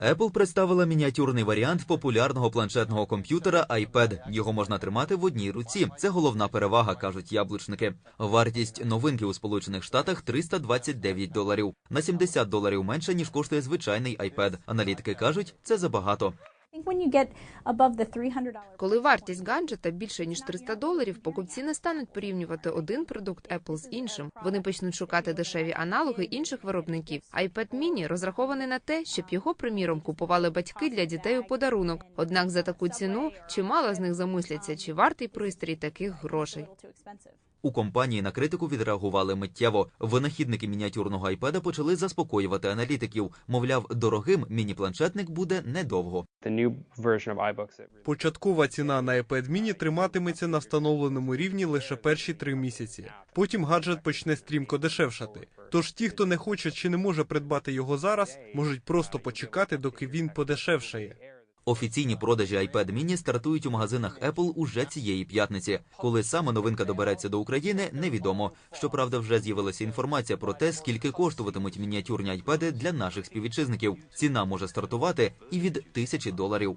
Apple представила мініатюрний варіант популярного планшетного комп'ютера iPad. Його можна тримати в одній руці. Це головна перевага, кажуть яблучники. Вартість новинки у Сполучених Штатах 329 доларів. На 70 доларів менше ніж коштує звичайний iPad. Аналітики кажуть, це забагато. I think when you get above the $300 Коли вартість гаджета більше ніж 300 доларів, покупці не стануть порівнювати один продукт Apple з іншим. Вони почнуть шукати дешеві аналоги інших виробників. iPad mini розрахований на те, щоб його, приміром, купували батьки для дітей у подарунок. Однак за таку ціну чимало з них замисляться, чи вартий пристрій таких грошей. У компанії на критику відреагували миттєво. Винахідники мініатюрного iPad почали заспокоювати аналітиків. Мовляв, дорогим міні-планшетник буде недовго. Початкова ціна на iPad mini триматиметься на встановленому рівні лише перші три місяці. Потім гаджет почне стрімко дешевшати. Тож ті, хто не хоче чи не може придбати його зараз, можуть просто почекати, доки він подешевшає. Офіційні продажі iPad mini стартують у магазинах Apple уже цієї п'ятниці. Коли саме новинка добереться до України, невідомо. Щоправда, вже з'явилася інформація про те, скільки коштуватимуть мініатюрні iPad для наших співвітчизників. Ціна може стартувати і від тисячі доларів.